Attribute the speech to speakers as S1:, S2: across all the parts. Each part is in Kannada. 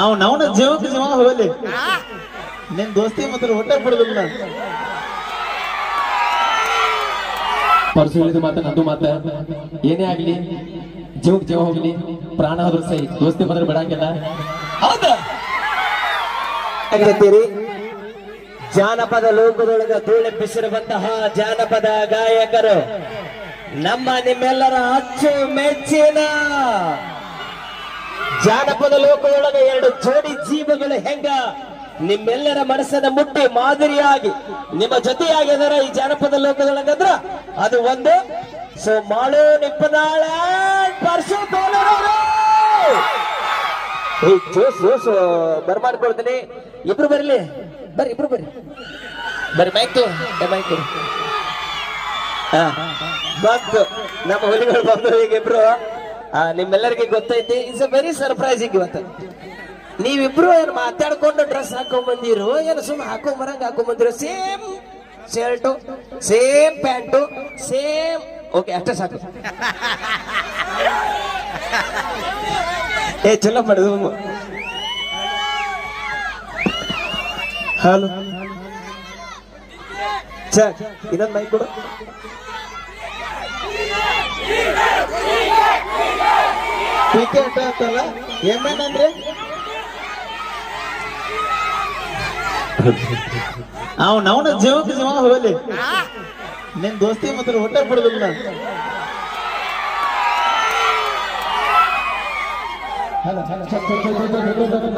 S1: ಅವ್ ನವನ ಜೀವಕ್ಕೆ ಜೀವ ಹೋಗಲಿ. ನಿನ್ ದೋಸ್ತಿ ಮಾತ್ರ ಹೊಟ್ಟೆ ಬಿಡುದಿಲ್ಲ
S2: ಪರಸು ಹೇಳಿದ ಮಾತ ನಂದು ಮಾತ. ಏನೇ ಆಗ್ಲಿ ಜೀವಕ್ ಜೀವ ಹೋಗ್ಲಿ ಪ್ರಾಣ ಆದ್ರೂ ಸೈ ದೋಸ್ತಿ ಮಾತ್ರ ಬಿಡಂಗಿಲ್ಲ. ಹೌದಾ?
S3: ಜಾನಪದ ಲೋಕದೊಳಗ ಧೂಳೆಬ್ಬಿಸಿರುವಂತಹ ಜಾನಪದ ಗಾಯಕರು ನಮ್ಮ ನಿಮ್ಮೆಲ್ಲರ ಅಚ್ಚು ಮೆಚ್ಚಿನ ಜಾನಪದ ಲೋಕದೊಳಗೆ ಎರಡು ಜೋಡಿ ಜೀವಗಳು ಹೆಂಗ? ನಿಮ್ಮೆಲ್ಲರ ಮನಸ್ಸನ್ನ ಮುಟ್ಟಿ ಮಾದರಿಯಾಗಿ, ನಿಮ್ಮ ಜೊತೆಯಾಗಿ ಅದರ ಈ ಜಾನಪದ ಲೋಕದೊಳಗಂದ್ರ. ಅದು ಒಂದು, ಸೊ ಮಾಳು ನಿಪ್ಪನಾಳ ಪರ್ಸು ಈ ಜೋಸ್ ಜೋಸ್ ಬರ್ಮಾಡ್ಕೊಳ್ತೀನಿ ಇಬ್ರು ಬರ್ಲಿ. ಬರ್ರಿ, ಇಬ್ರು ಬರ್ರಿ. ಬರ್ರಿ ಮೈಕ್ ಮೈಕ್ ಬಂತು. ನಮ್ಮ ಹುಲಿಗಳು ಬಂದು ಈಗ ಇಬ್ರು. ನಿಮ್ಮೆಲ್ಲರಿಗೆ ಗೊತ್ತೈತಿ ಇಟ್ಸ್ ಅ ವೆರಿ ಸರ್ಪ್ರೈಸಿಂಗ್ ಇವತ್ತು. ನೀವಿಬ್ರು ಏನು ಮಾತಾಡ್ಕೊಂಡು ಡ್ರೆಸ್ ಹಾಕೊಂಡ್ ಬಂದಿರೋ, ಏನು ಸುಮ್ಮನೆ ಹಾಕೊಂಡ್ ಬರಂಗ ಹಾಕೊಂಡ್ ಬಂದಿರೋ same shirt same pant same okay ಅಷ್ಟೇ ಸಾಕು. ಏ ಚಲೋ ಮಾಡುದು ಹಲೋ ಚ ಇನ್ನೊಂದು ಮೈಕ್ ಕೊಡು.
S1: ಟಿಕೆಟ್ ಅಂತಲ್ಲ? ಏನೇನಂದ್ರೆ ಅವ್ ನವನ ಜೀವಕ್ಕೆ ಜೀವ ಹೋಗಲಿ. ನಿನ್ ದೋಸ್ತಿ ಮಾತ್ರ ಹೊಟ್ಟೆ ಬಿಡುದಿಲ್ಲ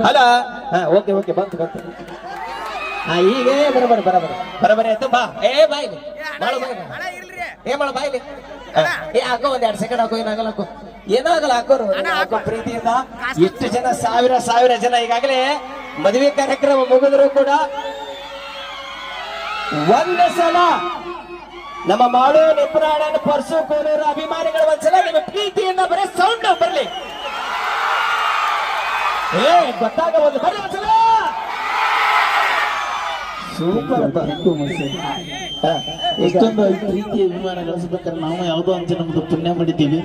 S3: ಅಲ್ಲ ಓಕೆ ಓಕೆ ಬಂತು ಬಂತು. ಈಗ ಬರಬರ ಬರಬರ ಬರಬರ ಆಯ್ತು ಬಾ. ಏ ಬಾಯ್ ಬಾಳ ಬಾಯ್ ಏ ಮಾಡು ಬಾಯ್ ಏ ಹಾಕೋ ಒಂದ್ ಎರಡ್ ಸೆಕೆಂಡ್ ಹಾಕೋ ಏನಾಗಲ್ಲ ಹಾಕೋ. ಏನೋ ಆಗಲ್ಲ ಹಾಕೋರು ಹಾಕೋ. ಪ್ರೀತಿಯಿಂದ ಎಷ್ಟು ಜನ ಸಾವಿರ ಸಾವಿರ ಜನ ಈಗಾಗಲೇ ಮದುವೆ ಕಾರ್ಯಕ್ರಮ ಮುಗಿದ್ರು ಕೂಡ ಒಂದು ಸಲ ನಮ್ಮ ಮಾಡು ನಿಪುರಾಣ ಪರ್ಸು ಕೋಲೂರು ಅಭಿಮಾನಿಗಳ ಒಂದ್ಸಲ ನಿಮ್ಮ ಪ್ರೀತಿಯಿಂದ ಬರೀ ಸೌಂಡ್ ಬರ್ಲಿ. ಏ ಗೊತ್ತಾಗಬಹುದು. ಬರ್ರಿ ಒಂದ್ಸಲ.
S1: ಸೂಪರ್
S3: ಎಷ್ಟೊಂದು ಈಗ
S1: ಇಷ್ಟೊಂದು ಪ್ರೀತಿ ಅಭಿಮಾನ ಗಳಿಸ್ಬೇಕಾದ್ರೆ ನಾವು ಯಾವುದೋ ಅಂತ ನಮ್ದು ಪುಣ್ಯ ಮಾಡಿದ್ದೀವಿ.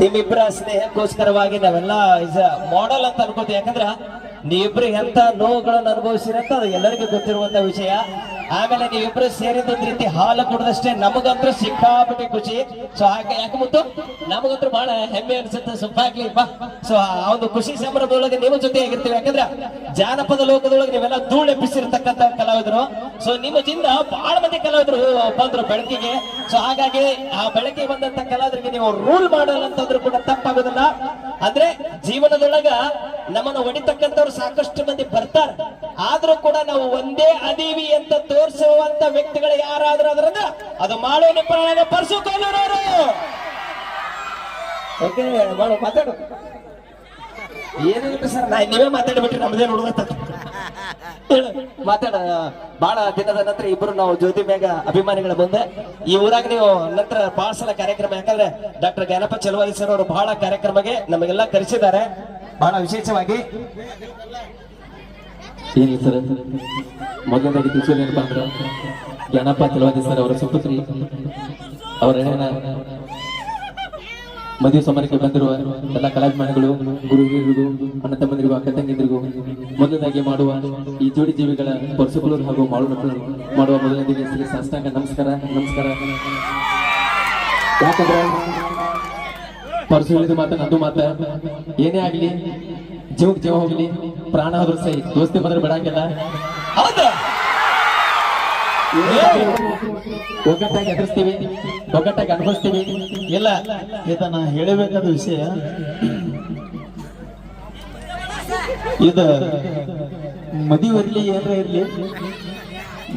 S3: ನಿಮ್ಮಿಬ್ಬರ ಸ್ನೇಹಕ್ಕೋಸ್ಕರವಾಗಿ ನಾವೆಲ್ಲ ಇಸ್ ಮಾಡೆಲ್ ಅಂತ ಅನ್ಕೋತೀವಿ. ಯಾಕಂದ್ರ ನೀವಿಬ್ರು ಎಂತ ನೋವುಗಳನ್ನು ಅನುಭವಿಸಿರಂತ ಅದು ಎಲ್ಲರಿಗೂ ಗೊತ್ತಿರುವಂತ ವಿಷಯ. ಆಮೇಲೆ ನೀವಿಬ್ರು ಸೇರಿದೊಂದ್ ರೀತಿ ಹಾಲು ಕುಡ್ದಷ್ಟೇ ನಮಗಂತೂ ಸಿಕ್ಕಾಪಟ್ಟೆ ಖುಷಿ. ಸೊ ಹಾಗೆ ಯಾಕೆ ಮುತ್ತು? ನಮಗಂತೂ ಬಹಳ ಹೆಮ್ಮೆ ಅನ್ಸುತ್ತೆ. ಸುಪ್ಪಾಗ್ಲಿ ಬಾ. ಸೊ ಆ ಒಂದು ಖುಷಿ ಸಂಭ್ರಮದೊಳಗೆ ನಿಮ್ಮ ಜೊತೆ ಆಗಿರ್ತೀವಿ ಯಾಕಂದ್ರ ಜಾನಪದ ಲೋಕದೊಳಗೆ ನೀವೆಲ್ಲ ಧೂಳೆಬ್ಬಿಸಿರ್ತಕ್ಕಂತ ಕಲಾವಿದರು. ಸೊ ನಿಮ್ಮ ಜಿಂದ ಬಹಳ ಮಂದಿ ಕಲಾವಿದರು ಬಂದ್ರು ಬೆಳಕಿಗೆ. ಸೊ ಹಾಗಾಗಿ ಆ ಬೆಳಕಿ ಬಂದಂತ ಕಲಾವಿದ್ರಿಗೆ ನೀವು ರೂಲ್ ಮಾಡಲ್ಲ ಅಂತಂದ್ರು ಕೂಡ ತಪ್ಪಾಗೋದಿಲ್ಲ. ಅಂದ್ರೆ ಜೀವನದೊಳಗ ನಮ್ಮನ್ನು ಹೊಡಿತಕ್ಕಂಥವ್ರು ಸಾಕಷ್ಟು ಮಂದಿ ಬರ್ತಾರೆ. ಆದ್ರೂ ಕೂಡ ನಾವು ಒಂದೇ ಅದೀವಿ ಅಂತ ತೋರಿಸುವಂತ ವ್ಯಕ್ತಿಗಳು ಯಾರಾದ್ರೂ ಅದ್ರದ ಅದು ಮಾಡೋ ನಿಪ್ರಾಣ ಪರ್ಸು ಓಕೆ ಮಾಡು ಮಾತಾಡು. ಏನಿಲ್ಲ ಸರ್ ನಾ ನೀವೇ ಮಾತಾಡ್ಬಿಟ್ರಿ ನಮ್ದೇ ನೋಡುವಂತ ಹೇಳು, ಮಾತಾಡ ಬಹಳ ದಿನದ ನಂತರ ಇಬ್ರು ನಾವು ಜ್ಯೋತಿ ಮೇಘ ಅಭಿಮಾನಿಗಳ ಮುಂದೆ ಈ ಊರಾಗ ನೀವು ನಂತರ ಬಹಳ ಸಲ ಕಾರ್ಯಕ್ರಮ ಯಾಕಂದ್ರೆ ಡಾಕ್ಟರ್ ಜ್ಞಾನಪ್ಪ ಚಲವಾದಿ ಸರ್ ಅವರು ಬಹಳ ಕಾರ್ಯಕ್ರಮಕ್ಕೆ ನಮಗೆಲ್ಲ ಕರೆಸಿದ್ದಾರೆ. ಬಹಳ ವಿಶೇಷವಾಗಿ.
S2: ಏನಿಲ್ಲ ಸರ್ ಮೊದಲನೇದಾಗಿ ತಿಳಿಸೋದು ಏನಪ್ಪಾ ಅಂದ್ರೆ ಗಣಪ ತಿಳವಾದಿ ಸರ್ ಅವರ ಸುಪುತ್ರಿ. ಅವರ ಮದುವೆ ಸಮಾರಂಭಕ್ಕೆ ಬಂದಿರುವ ಎಲ್ಲ ಕಲಾಭಿಮಾನಿಗಳು ಗುರುಗಿರಿಗೂ ಅಣ್ಣ ತಮ್ಮಂದಿರಿಗೂ, ಅಕ್ಕ ತಂಗಿಂದಿರಿಗೂ ಮೊದಲನೇದಾಗಿ ಮಾಡುವ ಈ ಜೋಡಿ ಜೀವಿಗಳ ಪರಸುಕುಲರು ಹಾಗೂ ಮಕ್ಕಳು ಮಾಡುವ ಮೊದಲನೇ ಸಾಷ್ಟಾಂಗ ನಮಸ್ಕಾರ ನಮಸ್ಕಾರ. ಯಾಕಂದ್ರೆ ಪರಸು ಹೇಳಿದ ಮಾತ ನಂದು ಮಾತ. ಏನೇ ಆಗ್ಲಿ ಜೀವಕ್ ಜೀವ ಹೋಗ್ಲಿ, ಪ್ರಾಣ ಹೋದ್ರು ಸೈ ದೋಸ್ತಿ ಬಂದ್ರೆ ಬಿಡಾಕಿಲ್ಲ ಒಗ್ಗಟ್ಟಾಗಿ ಎದುರಿಸ್ತೀವಿ ಒಗ್ಗಟ್ಟಾಗಿ ಅನುಭವಿಸ್ತೀವಿ.
S1: ಇಲ್ಲ, ಈತ ನಾ ಹೇಳಬೇಕಾದ ವಿಷಯ, ಇದು ಮದುವೆ ಇರ್ಲಿ, ಏನಾರ ಇರ್ಲಿ,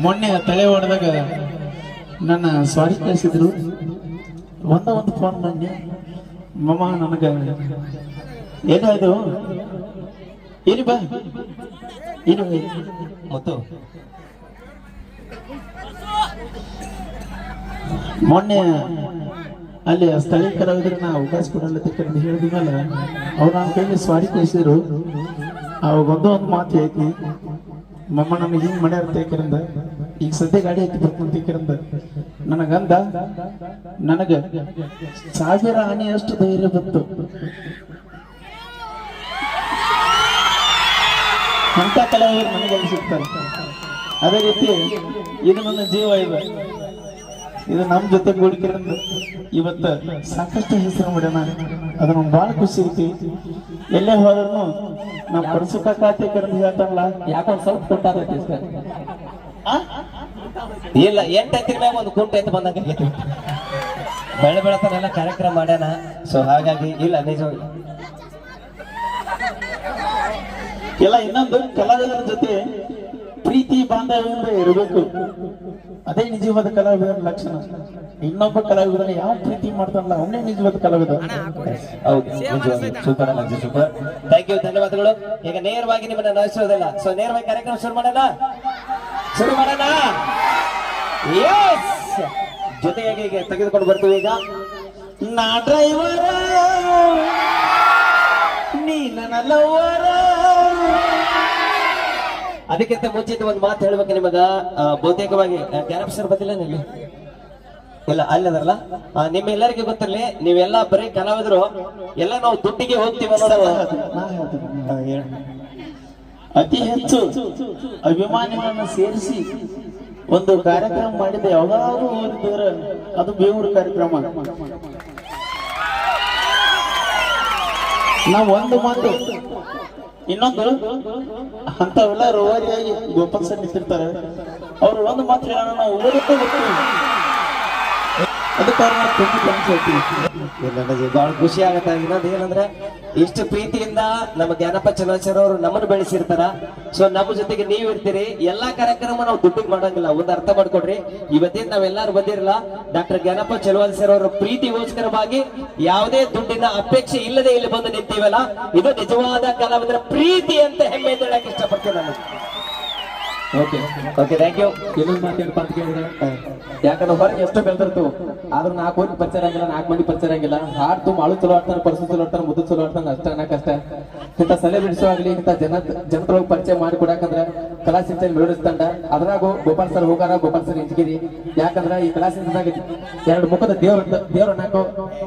S1: ಮೊನ್ನೆ ತಲೆ ಹೊಡೆದಾಗ ನನ್ನ ಸಾರಿ ಕಳಿಸಿದ್ರು. ಒಂದ ಒಂದು ಫೋನ್ ಮಾಡಿ ಮಮ್ಮ ನನಗ. ಏನಾಯ್ತು? ಏನು ಬಾ. ಏನು
S3: ಮತ್ತು.
S1: ಮೊನ್ನೆ ಅಲ್ಲಿ ಸ್ಥಳೀಯ ಕಲಾವಿದ್ರೆ ನಾ ಅವಕಾಶ ಕೊಡಲ್ಲ ತಿಕ್ಕಂತ ಹೇಳಿದ್ಮೇಲೆ ಅವ್ರು ನನ್ನ ಕೈಲಿ ಸ್ವಾರಿ ಕಳಿಸಿದ್ರು ಅವಾಗ ಒಂದೋ ಮಾತು ಐತಿ ಮಮ್ಮ ನಮ್ಗೆ ಹಿಂಗ್ ಮಾಡ್ಯಾರ ತೇಕರಿಂದ ಈಗ ಸದ್ಯ ಗಾಡಿ ಐತಿ ಬರ್ತಂತ ನನಗಂದ ನನಗ ಸಾವಿರ ಆನೆಯಷ್ಟು ಧೈರ್ಯ ಬಂತು. ಅಂತ ಕಲಾವಿದರು ನನಗೆ ಸಿಗ್ತಾರೆ. ಅದೇ ರೀತಿ ಇದು ನನ್ನ ಜೀವ ಇದೆ ಇದು ನಮ್ಮ ಜೊತೆ ಗೂಡಿಕೆರಿಂದ ಇವತ್ತು ಸಾಕಷ್ಟು ಹೆಸರು ಮಾಡ್ಯಾನ ಅದು ನಮ್ಗೆ ಭಾಳ ಖುಷಿ ಐತಿ ಎಲ್ಲೇ ಹೋದ್ರು ನಾವು ಪರಸುಕ ಖಾತೆ ಕರೆದು ಹೇಳ್ತಾರಲ್ಲ
S2: ಯಾಕೊಂದ್ ಸ್ವಲ್ಪ ಕೊಟ್ಟಾರ
S3: ಇಲ್ಲ ಎಂಟು ಮ್ಯಾಗ ಒಂದು ಕುಂಟ ಎತ್ತು ಬಂದಂಗೆ ಆಗೈತಿ. ಬೆಳೆ ಬೆಳತನೆಲ್ಲ ಕಾರ್ಯಕ್ರಮ ಮಾಡ್ಯಾನ. ಸೊ ಹಾಗಾಗಿ ಇಲ್ಲ ನಿಜ
S1: ಎಲ್ಲ ಇನ್ನೊಂದು ಕಲಾವಿದರ ಜೊತೆ ಪ್ರೀತಿ ಬಾಂಧವ್ಯ ಇರಬೇಕು. ಅದೇ ನಿಜವಾದ ಕಲಾವಿದರ ಲಕ್ಷಣ. ಇನ್ನೊಬ್ಬ ಕಲಾವಿದನ ಯಾವ ಪ್ರೀತಿ ಮಾಡ್ತಾನಲ್ಲ ಅವನೇ ನಿಜವಾದ ಕಲಾವಿದ.
S3: ಹೌದು ಸೂಪರ್ ಅಲ್ಲ ಸೂಪರ್. ಥ್ಯಾಂಕ್ ಯು ಧನ್ಯವಾದಗಳು. ಈಗ ನೇರವಾಗಿ ನಿಮ್ಮನ್ನ ನಾಯಿಸೋದಲ್ಲ ಸೊ ನೇರವಾಗಿ ಕಾರ್ಯಕ್ರಮ ಶುರು ಮಾಡೋಣ. ಶುರು ಮಾಡೋಣ. ಜೊತೆಯಾಗಿ ತೆಗೆದುಕೊಂಡು ಬರ್ತೀವಿ ಈಗ.
S1: ನಾ ಡ್ರೈವರ ನೀ ನನ್ನ
S3: ಅದಕ್ಕಿಂತ ಮುಂಚಿತ ಒಂದು ಮಾತು ಹೇಳ್ಬೇಕು ನಿಮಗ. ಬಹುತೇಕವಾಗಿ ಕ್ಯಾರಪ್ಸರ್ ಬಂದಿಲ್ಲ ಇಲ್ಲಿ? ಇಲ್ಲ ಅಲ್ಲದಲ್ಲ ನಿಮ್ಮೆಲ್ಲರಿಗೂ ಗೊತ್ತಿರಲಿ, ನೀವೆಲ್ಲ ಬರೀ ಕಲಾವಿದ್ರು, ಎಲ್ಲ ನಾವು ದುಡ್ಡಿಗೆ ಹೋಗ್ತೀವಿ.
S1: ಅತಿ ಹೆಚ್ಚು ಅಭಿಮಾನಿಗಳನ್ನು ಸೇರಿಸಿ ಒಂದು ಕಾರ್ಯಕ್ರಮ ಮಾಡಿದ ಯಾವ್ದಾದ್ರು ಊರಿದ್ರೆ ಅದು ಬೇವೂರು ಕಾರ್ಯಕ್ರಮ. ನಾವು ಒಂದು ಮಾತು, ಇನ್ನೊಂದು ಅಂತವೆಲ್ಲ ರೋವಾರಿಯಾಗಿ ಗೋಪಾಲ್ ಸರ್ ನಿಂತಿರ್ತಾರೆ. ಅವ್ರು ಒಂದು ಮಾತು ಹೇಳೋಣ, ನಾವು ಓದುತ್ತಾ ಅದಕ್ಕೆ
S3: ಖುಷಿ ಆಗತ್ತ ಇನ್ನೊಂದು ಏನಂದ್ರೆ, ಇಷ್ಟು ಪ್ರೀತಿಯಿಂದ ನಮ್ಮ ಜ್ಞಾನಪ್ಪ ಚಲೋಚರ್ ಅವರು ನಮ್ಮನ್ನು ಬೆಳೆಸಿರ್ತಾರ. ಸೊ ನಮ್ಮ ಜೊತೆಗೆ ನೀವು ಇರ್ತೀರಿ. ಎಲ್ಲಾ ಕಾರ್ಯಕ್ರಮ ನಾವು ದುಡ್ಡಿಗೆ ಮಾಡಂಗಿಲ್ಲ. ಒಂದು ಅರ್ಥ ಮಾಡ್ಕೊಡ್ರಿ. ಇವತ್ತಿನ ನಾವೆಲ್ಲಾರು ಬಂದಿರಲ್ಲ, ಡಾಕ್ಟರ್ ಜ್ಞಾನಪ್ಪ ಚಲವಾಲ್ ಸರ್ ಅವರ ಪ್ರೀತಿಗೋಸ್ಕರವಾಗಿ ಯಾವುದೇ ದುಡ್ಡಿನ ಅಪೇಕ್ಷೆ ಇಲ್ಲದೆ ಇಲ್ಲಿ ಬಂದು ನಿಂತೀವಲ್ಲ, ಇದು ನಿಜವಾದ ಕಲಾವಿದರ ಪ್ರೀತಿ ಅಂತ ಹೆಮ್ಮೆ ಹೇಳಕ್ ಇಷ್ಟಪಡ್ತೀನಿ ನಾನು.
S2: ಓಕೆ
S3: ಓಕೆ ಥ್ಯಾಂಕ್ ಯು
S2: ಇನ್ನೊಂದು ಮಾತೇನಪ್ಪ ಅಂತ ಕೇಳಿದ್ರೆ, ಯಾಕಂದ್ರೆ ಹೊರಗೆ ಎಷ್ಟು ಬೆಳೆದಿರ್ತು ಆದ್ರೂ ನಾಲ್ಕು ಮಂದಿ ಪರಿಚಯ ಆಗಿಲ್ಲ ನಾಲ್ಕು ಮಂದಿ ಪರಿಚಯ ಆಗಿಲ್ಲ ಹಾಡು ತುಂಬ ಅಳು ಚಲೋ ಆಡ್ತಾನೆ ಪರ್ಸು ಚಲೋ ಆಡ್ತಾನೆ ಮುದ್ದು ಚಲೋ ಆಡ್ತಾನೆ ಅಷ್ಟ ಅನ್ನಕಷ್ಟ ಇಂಥ ಸೆಲೆಬ್ರಿಟೀಸ್ ಆಗಲಿ, ಇಂಥ ಜನ ಜನರೊಳಗೆ ಪರಿಚಯ ಮಾಡಿ ಕೊಡಾಕಂದ್ರ ಕಲಾ ಸಿಂಚನ ಮೆಲೋಡಿಸ್ ಅದ್ರಾಗು ಗೋಪಾಲ್ ಸರ್ ಹೋಗಾರ, ಗೋಪಾಲ್ ಸರ್ ಇಂಜಿಗಿರಿ ಯಾಕಂದ್ರೆ ಈ ಕಲಾ ಸಿಂಚನಾಗ ಎರಡು ಮುಖದ ದೇವ್ರ ದೇವ್ರ ಅನ್ನಕೋ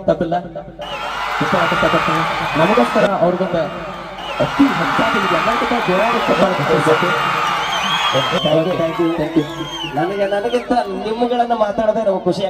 S2: ತಪ್ಪಿಲ್ಲ. ನಮಗೋಸ್ಕರ ಅವ್ರಿಗೊಂದು ಅತಿ ಹೆಚ್ಚಾಗಿ ಎಲ್ಲರಿಗಿಂತ ದೇವರ
S3: ಥ್ಯಾಂಕ್ ಯು ಥ್ಯಾಂಕ್ ಯು ನನಗೆ ನನಗಿಂತ ನಿಮ್ಮಗಳನ್ನ ಮಾತಾಡದೆ ನಮಗೆ ಖುಷಿ